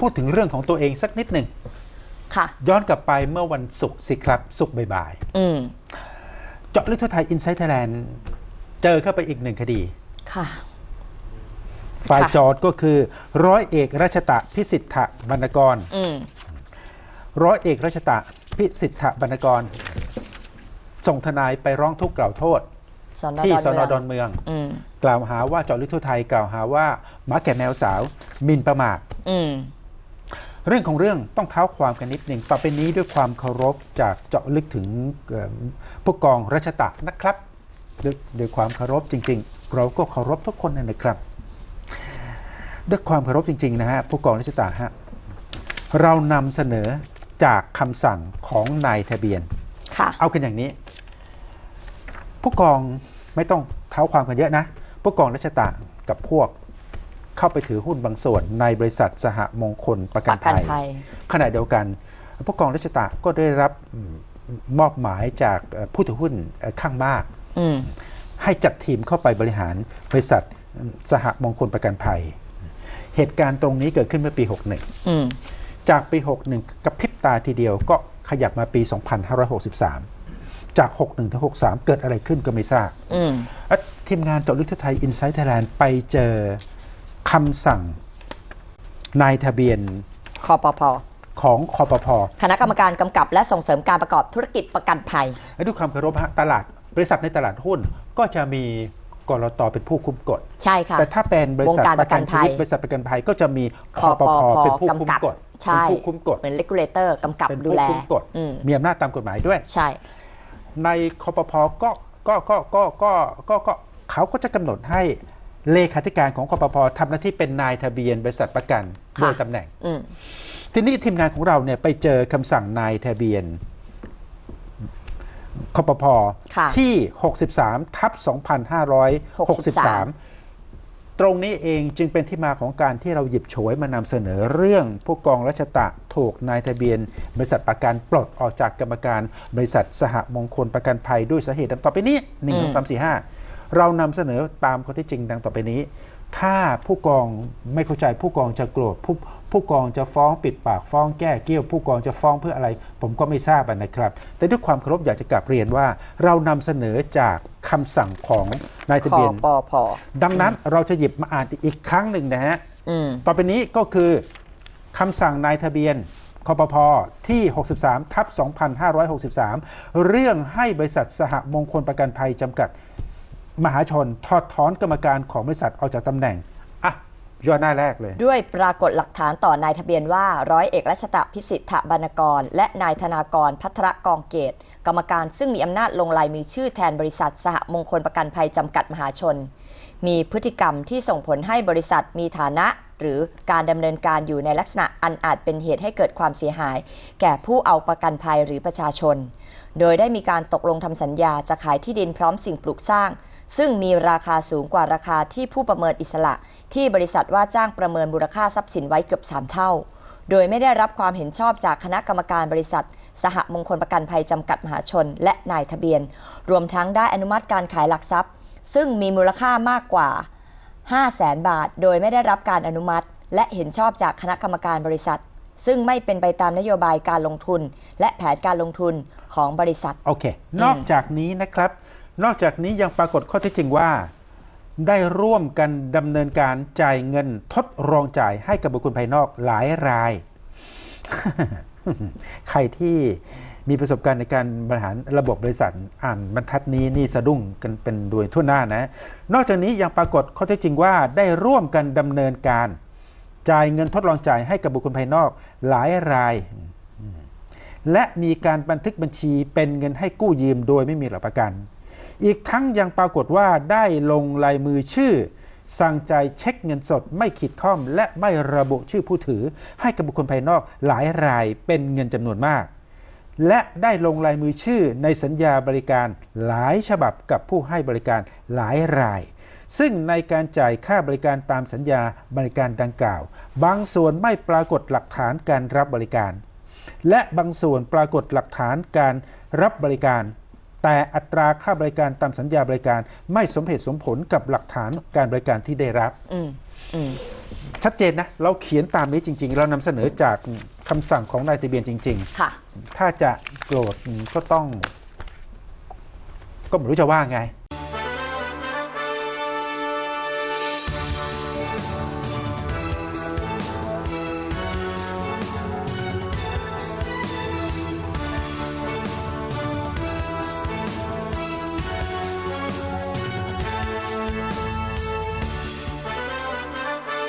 พูดถึงเรื่องของตัวเองสักนิดหนึ่งค่ะ ย้อนกลับไปเมื่อวันศุกร์สิครับศุกร์บ่ายอืมๆเจาะลึกทั่วไทยอินไซต์ไทยแลนด์เจอเข้าไปอีกหนึ่งคดี ค่ะ ฝ่ายค่ะ โจอดก็คือ ร้อยเอกรัชตะพิสิทธะบรรณกร อืมร้อยเอกรัชตะพิสิทธะบรรณกร ส่งทนายไปร้องทุกข์กล่าวโทษ สอนอที่ดอนสนเมืองดอนเมือง อืมกล่าวหาว่าเจาะลึกทั่วไทยกล่าวหาว่าหมาแก่แมวสาวหมินประมาทอืม เรื่องของเรื่องต้องเท้าความกันนิดหนึ่งต่อไปนี้ด้วยความเคารพจากเจาะลึกถึงเอ่อผู้กองรัชตะนะครับด้วยด้วยความเคารพจริง ๆ เราก็เคารพทุกคนนะครับ ด้วยความเคารพจริง ๆ นะฮะผู้กองรัชตะฮะเรานำเสนอจากคำสั่งของนายทะเบียนค่ะเอากันอย่างนี้ ผู้กองไม่ต้องเท้าความกันเยอะนะผู้กองรัชตะกับพวก เข้าไปถือหุ้นบางส่วนในบริษัทสหมงคลประปกันระกันภัยภัยขณะเดียวกันผู้กองรัชตะก็ได้รับอืมมอบหมายจากเอ่อผู้ถือหุ้นเอ่อข้างมากอืมให้จัดทีมเข้าไปบริหารบริษัทสหมงคลประกันภัย เหตุการณ์ตรงนี้เกิดขึ้นเมื่อปีอืม61 จากปี 61 กับพริบตาทีเดียวก็ขยับมาปี 2563 จาก 61ถึง63 เกิดอะไรขึ้นก็ไม่ทราบอืมอะทีมงานเจาะลึกทั่วไทยอินไซต์ไทยแลนด์ไปเจอ คำสั่งนายทะเบียนคอปพของคอปพคณะกรรมการกำกับและส่งเสริมการประกอบธุรกิจประกันภัยและด้วยความเคารพฮะตลาดบริษัทในตลาดหุ้นก็จะมีกรตเป็นผู้คุ้มกฎใช่ค่ะแต่ถ้าเป็นบริษัทวงการประกันประกันภัชียวิตบริษัทประกันภัยก็จะมีคคออปปพพเป็นผู้คุ้มกำกับกฎใช่เป็นผู้คุ้มกฎเหมือนเลกูลเลเตอร์กำกับเป็นดูผู้แลคุ้มกฎอืมมีอำนาจตามกฎหมายด้วยใช่ ในคอปพก็ก็ก็ก็ก็ก็ก็เขาก็จะกำหนดให้ เลขาธิการของคอปพทำหน้าที่เป็นนายทะเบียนบริษัทประกันค่ะโดยตำแหน่งอืมทีนี้ทีมงานของเราเนี่ยไปเจอคำสั่งนายทะเบียนคอปพค่ะที่ 63 ทับ 2563 ตรงนี้เองจึงเป็นที่มาของการที่เราหยิบฉวยมานำเสนอเรื่องผู้กองรัชตะถูกนายทะเบียน บริษัทประกันปลดออกจากกรรมการบริษัทสหมงคลประกันภัยด้วยสาเหตุดังต่อไปนี้1 2 3 4 5 เรานำเสนอตามข้อเที่จริงดังต่อไปนี้ ถ้าผู้กองไม่เข้าใจผู้กองจะโกรธผู้ผู้กองจะฟ้องปิดปากฟ้องแก้เกี้ยว ผู้กองจะฟ้องเพื่ออะไร ผมก็ไม่ทราบนะครับ แต่ด้วยความเคารพอยากจะกลับเรียนว่า เรานำเสนอจากคำสั่งของนายทะคอเบียนปพดังนั้นเราจะหยิบมาอ่านอีกครั้งหนึ่งนะฮะอืมต่อไปนี้ก็คือคำสั่งนายทะเบียนคอปพที่ 63 ทับ 2563 เรื่องให้บริษัทสหมงคลประกันภัยจำกัด มหาชนทอดถอนกรรมการของบริษัทออกจากตำแหน่งอะย่อหน้าแรกเลย ด้วยปรากฏหลักฐานต่อนายทะเบียนว่า ร้อยเอกรัชตะพิสิทธบรรณกร และนายธนากรพัทรกองเกต กรรมการซึ่งมีอำนาจลงลายมือชื่อแทนบริษัทสหมงคลประกันภัยจำกัดมหาชน มีพฤติกรรมที่ส่งผลให้บริษัทมีฐานะ หรือการดำเนินการอยู่ในลักษณะอันอาจเป็นเหตุให้เกิดความเสียหาย แก่ผู้เอาประกันภัยหรือประชาชน โดยได้มีการตกลงทำสัญญาจะขายที่ดินพร้อมสิ่งปลูกสร้าง ซึ่งมีราคาสูงกว่าราคาที่ผู้ประเมินอิสระ ที่บริษัทว่าจ้างประเมินมูลค่าทรัพย์สินไว้เกือบ 3 เท่า โดยไม่ได้รับความเห็นชอบจากคณะกรรมการบริษัท สหมงคลประกันภัยจำกัดมหาชน และนายทะเบียน รวมทั้งได้อนุมัติการขายหลักทรัพย์ ซึ่งมีมูลค่ามากกว่า 5 0 0แสนบาท โดยไม่ได้รับการอนุมัติ และเห็นชอบจากคณะกรรมการบริษัทซึ่งไม่เป็นไปตามนโยบายการลงทุน และแผนการลงทุนของบริษัท โอเค นอกจากนี้นะครับ นอกจากนี้ยังปรากฏข้อเที่จริงว่า ได้ร่วมกันดำเนินการจ่ายเงินทดลองจ่ายให้กับบุคคลภายนอกหลายราย ใครที่มีประสบการณ์ในการบริหารระบบบริษัทอ่านบรรทัดนี้นี่สะดุ้งกันเป็นโดยทั่วหน้านะ นอกจากนี้ยังปรากฏข้อเท็จจริงว่าได้ร่วมกันดำเนินการ จ่ายเงินทดลองจ่ายให้กับบุคคลภายนอกหลายราย และมีการบันทึกบัญชีเป็นเงินให้กู้ยืมโดยไม่มีหลักประกัน อีกทั้งยังปรากฏว่าได้ลงลายมือชื่อ สั่งใจเช็คเงินสดไม่ขีดข้อม และไม่ระบุชื่อผู้ถือ ให้กับบุคคลภายนอกหลายรายเป็นเงินจำนวนมาก และได้ลงลายมือชื่อในสัญญาบริการหลายฉบับกับผู้ให้บริการหลายราย ซึ่งในการจ่ายค่าบริการตามสัญญาบริการดังกล่าว บางส่วนไม่ปรากฏหลักฐานการรับบริการ และบางส่วนปรากฏหลักฐานการรับบริการ แต่อัตราค่าบริการตามสัญญาบริการไม่สมเหตุสมผลกับหลักฐานการบริการที่ได้รับอืมอืมชัดเจนนะ เราเขียนตามนี้จริง ๆ เรานำเสนอจากคำสั่งของนายทะเบียนจริงค่ะๆถ้าจะโกรธก็ต้อง ก็ไม่รู้จะว่าไง